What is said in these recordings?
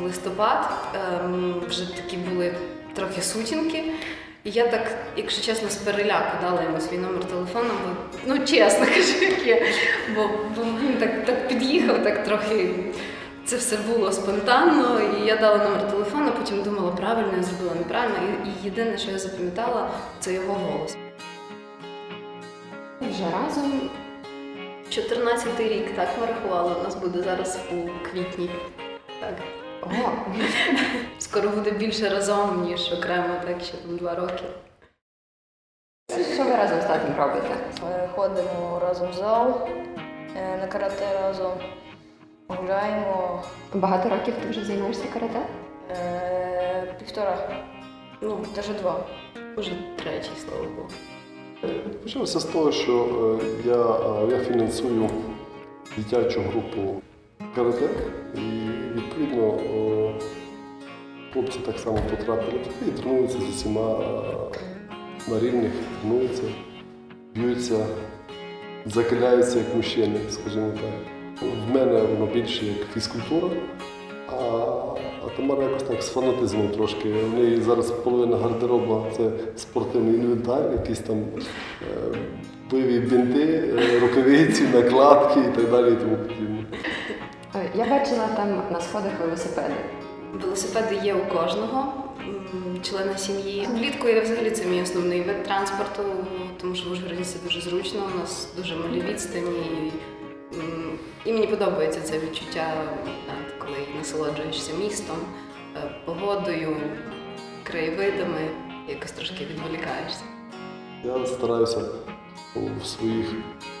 був листопад, ем, вже такі були трохи сутінки. І я так, якщо чесно, з переляку дала йому свій номер телефону, бо ну чесно кажу, як є. Бо, бо він так, так під'їхав, так трохи це все було спонтанно. І я дала номер телефону, потім думала, правильно я зробила неправильно. І, і єдине, що я запам'ятала, це його голос. Вже разом 14-й рік, так ми рахували, у нас буде зараз у квітні. Так. Ого, Скоро буде більше разом, ніж окремо, так ще там два роки. що ви разом з татом робите? Ми ходимо разом в зал, е, на карате разом, гуляємо Багато років ти вже займаєшся карате? е, півтора, Ну, навіть два. вже третій, слава Богу. Почалося з того, що е, я, е, я фінансую дитячу групу карате, і відповідно е, хлопці так само потрапили туди і тренуються з усіма е, на рівних, тренуються, б'ються, закаляються як мужчини, скажімо так. В мене воно більше як фізкультура, а, а Тамара якось так з фанатизмом трошки. В неї зараз половина гардероба це спортивний інвентар, якісь там е, бойові бінти, рукавиці, накладки і так далі і тому подібне. Е, Я бачила там на сходах велосипеди. Велосипеди є у кожного члена сім'ї. Влітку я взагалі це мій основний вид транспорту, тому що в Ужгороді це дуже зручно. У нас дуже малі відстані. І, мені подобається це відчуття, коли насолоджуєшся містом, е, погодою, краєвидами, якось трошки відволікаєшся. Я стараюся у своїх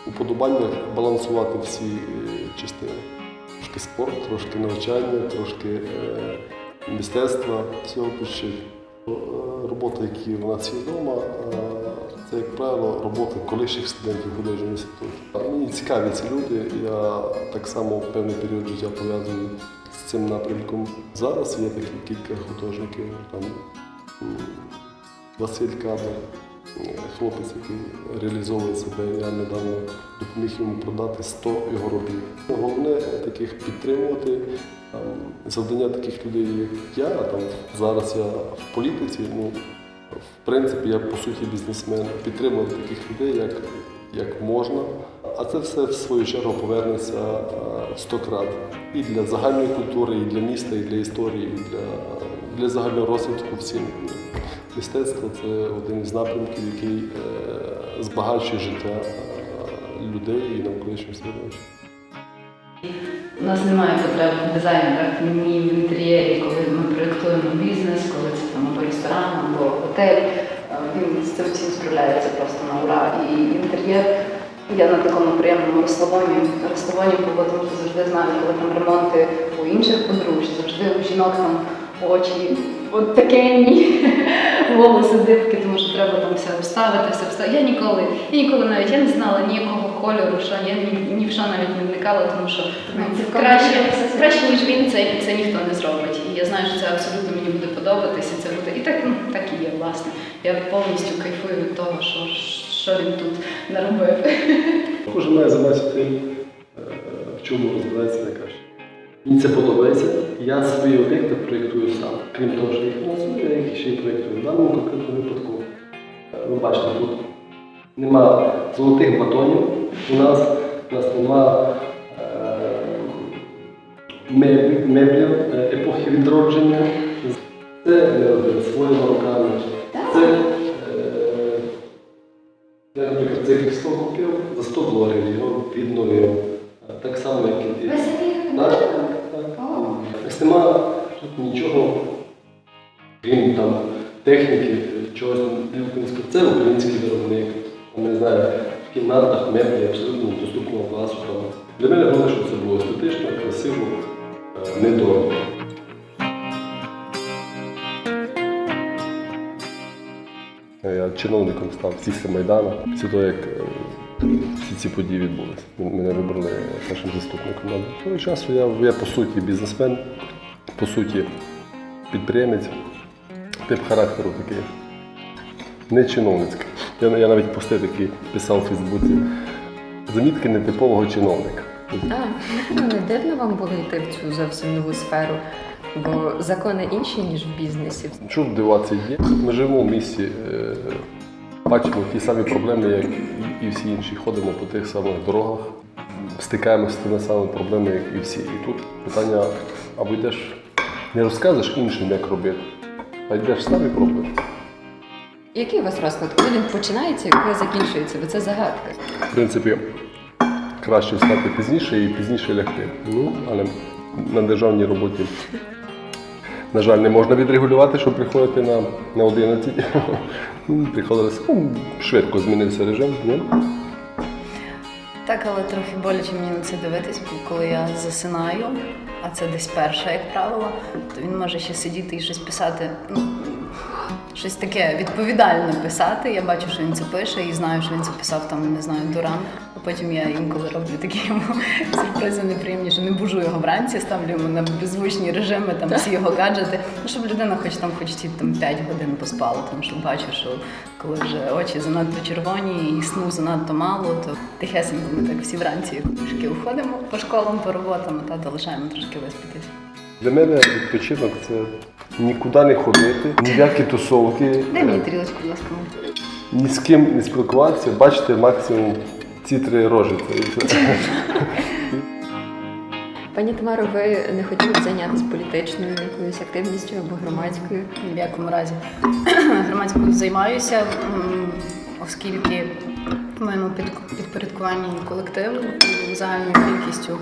уподобаннях балансувати всі е, частини. Трошки спорт, трошки навчання, трошки е, мистецтва, всього почти. Роботи, які в нас є вдома, е, це, як правило, роботи колишніх студентів художнього інституту. Мені цікаві ці люди. Я так само певний період життя пов'язаний з цим напрямком. Зараз є такі кілька художників. Там, Василь е, хлопець, який реалізовує себе. Я недавно допоміг йому продати 100 його робіт. Головне таких підтримувати. Завдання таких людей, як я, там зараз я в політиці. Ну, в принципі, я по суті бізнесмен. Підтримувати таких людей як, як можна. А це все в свою чергу повернеться 100 крат. І для загальної культури, і для міста, і для історії, і для, для загального розвитку всім. Мистецтво це один із напрямків, який е, збагачує життя е, людей і навколишнього середовища. У нас немає потреб в дизайнерах ні в інтер'єрі, коли ми проєктуємо бізнес, коли це там або ресторан, або готель. Е, Він з цим всім справляється просто на ура. І інтер'єр я на такому приємному розслабоні, розслабоні було, тому що завжди знаю, коли там ремонти у інших подружжя, завжди у жінок там очі от такенні, волоси дибки, тому що треба там все обставити, все обставити. Я ніколи, я ніколи навіть я не знала ніякого кольору, що я ні, ні в що навіть не вникала, тому що ну, краще, краще, ніж він, це, це ніхто не зробить. І я знаю, що це абсолютно мені буде подобатися. Це буде і так, ну, так і є, власне. Я повністю кайфую від того, що, що він тут наробив. Кожен має займатися тим, е, в чому розбирається найкраще. Мені це подобається. Я свої об'єкти проєктую сам. Крім того, що їх фінансую, я їх ще й проєктую. В даному конкретному випадку, ви бачите, тут нема золотих батонів у нас, у нас нема е, меблів, е, епохи відродження. Це ми робили своїми руками. Це, е, я, наприклад, цей крісло купив за 100 доларів, його відновив. Е, Так само, як і. Ви самі Так, так. Ось нема тут нічого, крім там техніки, чогось для українського. Це український виробник. Не знаю, в кімнатах меблі абсолютно доступного класу. Там. Для мене головне, щоб це було естетично, красиво, е, недорого. Я чиновником став після Майдану, після того, як е, всі ці події відбулися. Мене вибрали першим заступником. Того часу я, я по суті бізнесмен, по суті підприємець, тип характеру такий. Не чиновницький. Я, я навіть пости такі писав у Фейсбуці. Замітки нетипового чиновника. А, ну не дивно вам було йти в цю зовсім нову сферу. Бо закони інші, ніж в бізнесі. Що дивація є? Ми живемо в місті, е, бачимо ті самі проблеми, як і всі інші. Ходимо по тих самих дорогах, стикаємося з тими самими проблемами, як і всі. І тут питання, або йдеш, не розказуєш іншим, як робити, а йдеш сам і пробуєш. Який у вас розклад? Коли він починається і коли закінчується? Бо це загадка. В принципі, краще встати пізніше і пізніше лягти. Ну, але на державній роботі, на жаль, не можна відрегулювати, щоб приходити на, на 11. Ну, Приходилося, ну, швидко змінився режим. Ні? Так, але трохи боляче мені на це дивитись, бо коли я засинаю, а це десь перша, як правило, то він може ще сидіти і щось писати. Ну, щось таке відповідальне писати. Я бачу, що він це пише, і знаю, що він це писав там, не знаю, до ранку. А потім я інколи роблю такі йому сюрпризи неприємні, що не бужу його вранці, ставлю йому на беззвучні режими, там всі його гаджети. Ну, щоб людина хоч там хоч ті там 5 годин поспала, тому що бачу, що коли вже очі занадто червоні і сну занадто мало, то тихесенько ми так всі вранці трошки уходимо по школам, по роботам, а тата лишаємо трошки виспатись. Для мене відпочинок це нікуди не ходити, ніякі тусовки, Дай мені тарілочку, будь ласка. ні з ким не спілкуватися, бачити максимум ці три рожі. Це, і все. Пані Тамаро, ви не хотіли б зайнятися політичною якоюсь активністю або громадською? Ні в якому разі громадською займаюся, оскільки в моєму під- підпорядкуванні колектив загальною кількістю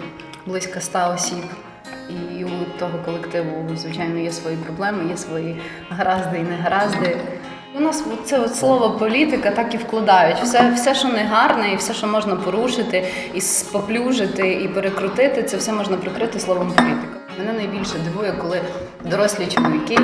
близько 100 осіб. І у того колективу, звичайно, є свої проблеми, є свої гаразди і негаразди. У нас це от слово політика так і вкладають. Все, все, що не гарне, і все, що можна порушити, і споплюжити, і перекрутити, це все можна прикрити словом політика. Мене найбільше дивує, коли дорослі чоловіки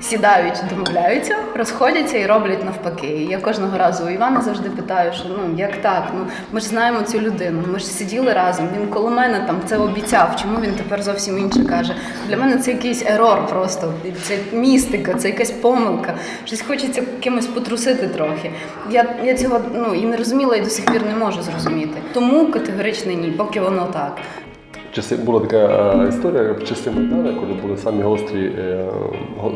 сідають, домовляються, розходяться і роблять навпаки. Я кожного разу у Івана завжди питаю, що ну як так? Ну ми ж знаємо цю людину. Ми ж сиділи разом. Він коло мене там це обіцяв. Чому він тепер зовсім інше каже? Для мене це якийсь ерор просто. Це містика, це якась помилка. Щось хочеться кимось потрусити трохи. Я, я цього ну і не розуміла, і до сих пір не можу зрозуміти. Тому категорично ні, поки воно так. Часи була така е, історія в часи Майдану, коли були самі гострі, е,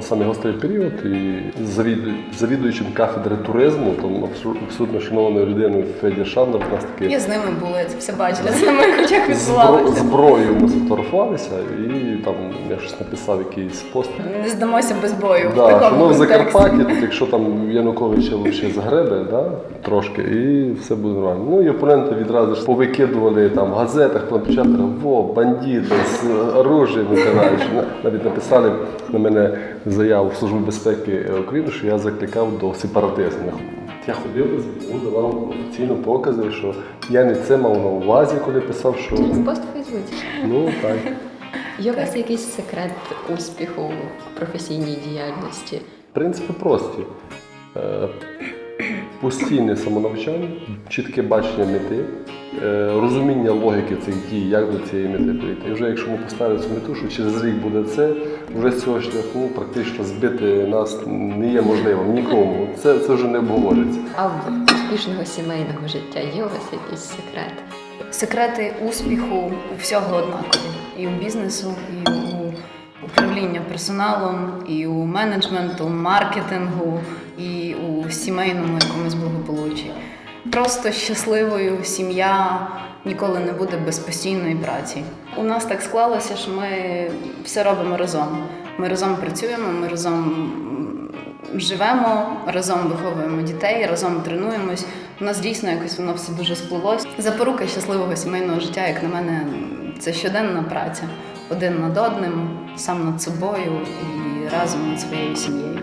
самі гострий період, і завід, завідуючим кафедри туризму, там абсолютно шанованою людиною Федір Шандер, у нас таки Я з ними була, це все бачила. Це на моїх очах відбувалося. зброєю ми сфотографувалися, і там я щось написав якийсь пост. Не здамося без бою. в Да, що ми в. Закарпатті, якщо там Януковича ще загребе, да, трошки, і все буде нормально. Ну і опоненти відразу ж повикидували там в газетах, напечатали, во, бандити з оружієм і так. Навіть написали на мене заяву в Службу безпеки України, що я закликав до сепаратизму. Я ходив, давав офіційно покази, що я не це мав на увазі, коли писав, що Через пост у Фейсбуці. ну так. Є у вас якийсь секрет успіху в професійній діяльності? Принципи прості. Е, Постійне самонавчання, чітке бачення мети, розуміння логіки цих дій, як до цієї мети прийти. І вже якщо ми поставимо цю мету, що через рік буде це, вже з цього шляху практично збити нас не є можливим нікому. Це, це вже не обговориться. А в успішного сімейного життя є у вас якийсь секрет? Секрети успіху у всього однакові. І у бізнесу, і у управління персоналом, і у менеджменту, маркетингу, і у сімейному якомусь благополуччі. Просто щасливою сім'я ніколи не буде без постійної праці. У нас так склалося, що ми все робимо разом. Ми разом працюємо, ми разом живемо, разом виховуємо дітей, разом тренуємось. У нас дійсно якось воно все дуже сплилось. Запорука щасливого сімейного життя, як на мене, це щоденна праця. Один над одним, сам над собою і разом над своєю сім'єю.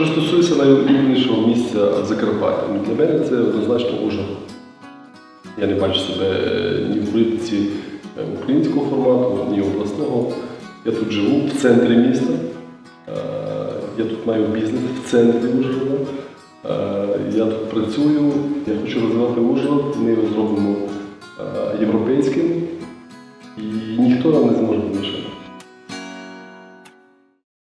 Що стосується найулюбленішого місця Закарпаття, ну, для мене це однозначно Ужгород. Я не бачу себе ні в політиці е, українського формату, ні обласного. Я тут живу в центрі міста. Е, Я тут маю бізнес в центрі Ужгорода. Е, Я тут працюю, я хочу розвивати Ужгород, ми його зробимо європейським, і ніхто нам не зможе помішати.